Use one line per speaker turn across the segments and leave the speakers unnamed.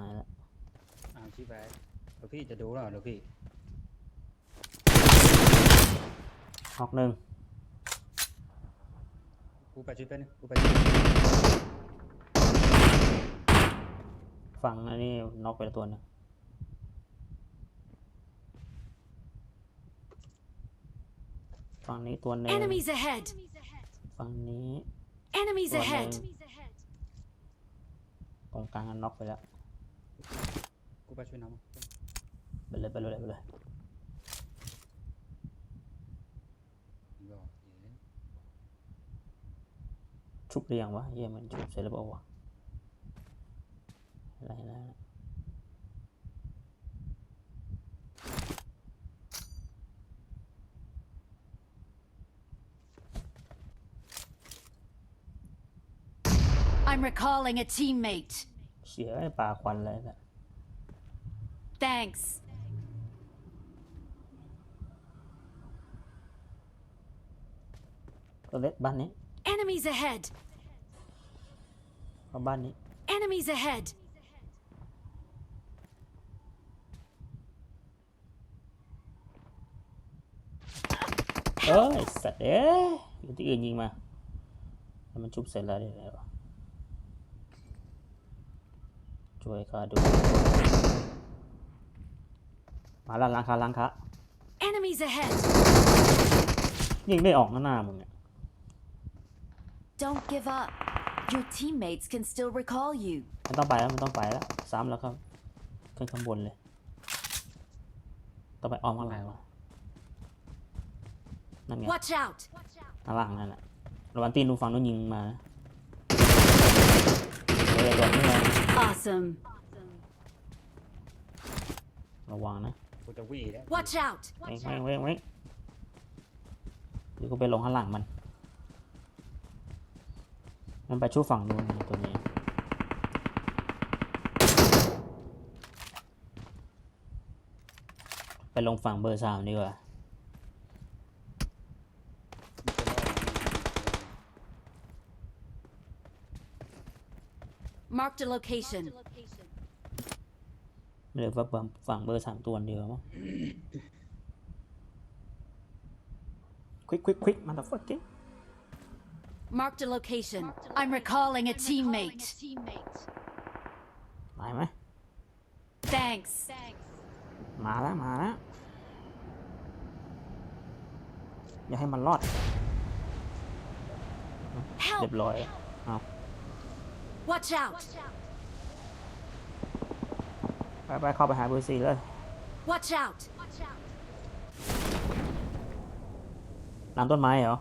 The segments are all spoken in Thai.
ายแล้ว
อ้าวชี้ไปเดี๋ยวพี่จะดูแล้วเดี๋ยวพี่
นอกหนึ่ง
กูไปช่วยเป็นงกูไปช่วย
ฝั่งอันนี้นอกไปตัวหนึงฝั่งนี้ตัวหนึ่ง
Enemies ahead!
ฝั่งนี้
Enemies
One
ahead!
ตรงกลางน็อกไปแล้ว Kupas yun naman. Bala, bala, bala, bala. Chụp liền quá, giờ mình chụp sẽ là bộ quá. Lại là...
I'm recalling a teammate.
เสียไอ้ปลาควันเลยนะ
Thanks.
ตัวเล็กบ้านนี้
Enemies ahead!
เอาบ้านนี้
Enemies ahead!
เอ้ยสัตว์เอ้ยอยู่ที่อื่นยิงมาแล้วมันชุบเสร็จแล้วเดี๋ยวอะไรวะ ช่วยข้าดูมาแล้วล้างคาล้างคา
Enemies ahead!
ยิงไม่ออกหน้าหน้ามึงเนี่ย
Don't give up. Your teammates can still recall you.
ไม่ต้องไปแล้วไม่ต้องไปแล้วซ้ำแล้วครับขึ้นข้างบนเลยต้องไปอ้อมข้างหลังวะนั่นไง
Watch out!
ข้างหลังนั่นแหละระวังตีนดูฝั่งนู้นยิงมานะเฮ้ยแบบนี้เลย
Awesome.
ระวังนะ
กูจะวิ่งแล้ว
Watch out!
เว้งเว้งเว้งเว้งเดี๋ยวกูไปลงข้างหลังมัน มันไปชู้ฝั่งนู้นนะตัวนี้ ไปลงฝั่งเบอร์สามดีกว่า
Marked a location.
ไม่เหลือฝั่งฝั่งเบอร์สามตัวเดียวมั้งควิกควิกควิกมาต h ฟักกิ้ง
Marked a location. I'm recalling a teammate.
ตายไหม
Thanks.
มาแล้วมาแล้วอย่าให้มันรอด เรีย
Help!
บร้อยเอา
Watch out!
ไปไปเข้าไปหาเบอร์สี่เลย
Watch out!
หลังต้นไม้เหรอ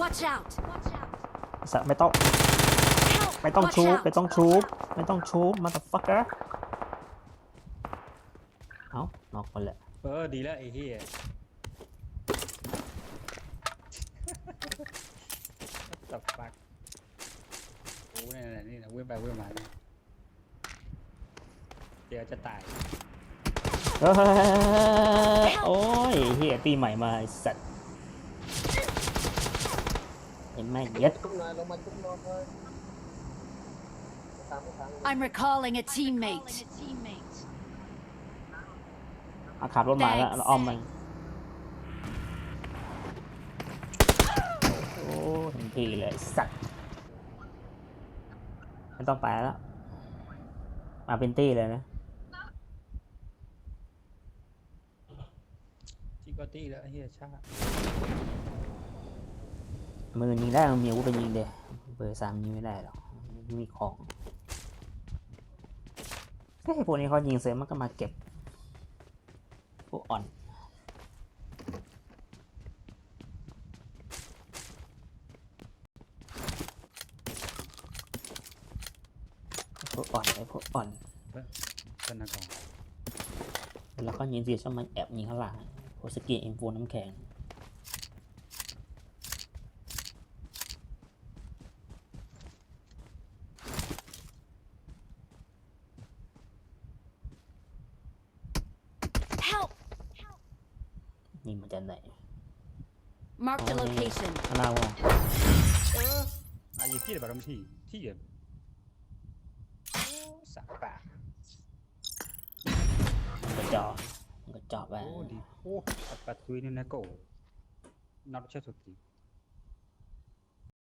Watch out!
สะไม่ต้อง
Help!
ไม่ต้อง
Watch
ชูบ
out!
ไม่ต้องชูบ ไม่ต้องชูบมาต h ฟักเกอร์เอานอกคนแหละ
เออดีแล้วไอ้เหี้ยตับปัก โอ้นี่นนี่นะเว้ยไปเว้ยมาเนี่ยเดี๋ยวจะตาย
เฮ้ยโอ้ยเฮียตีใหม่มาไอ้สัตว์เห็นไหมเย็ด
I'm recalling a teammate.
เอาขับรถมาแล้ว
Thanks
เราอ้อมมันโอ้เห็นทีเลยไอ้สัตว์ ไม่ต้องไปแล้ว มาเป็นตี้เลยนะ
จิกอตี้แล้วไอ้เหี้ยชาติ
มือยิงได้มันมีอาวุธไปยิงเดยเบอร์สามยิงไม่ได้หรอกไม่มีของก็ให้พวกนี้เขายิงเสร็จมันก็มาเก็บพวกอ่อน วกอ่อนไอ้พวกอ่อน
เป็นนักกอง
แล้วก็ยิงเสียชอบมันแอบยิงข้างหลังโอสกิเอ็มโฟน้ำแข็งยิงมาจากไหน
Marked a
Oh, yeah.
location.
ข้างหน้าว่า
เออไอ้ที่เดี๋ยวไปทำที่ที่เดี๋ยว สักปาก
กระจอกกระจอกไป
โอ้ดีโอ้สักปากคุยนี่นะโก้ not ใช่สุดจริง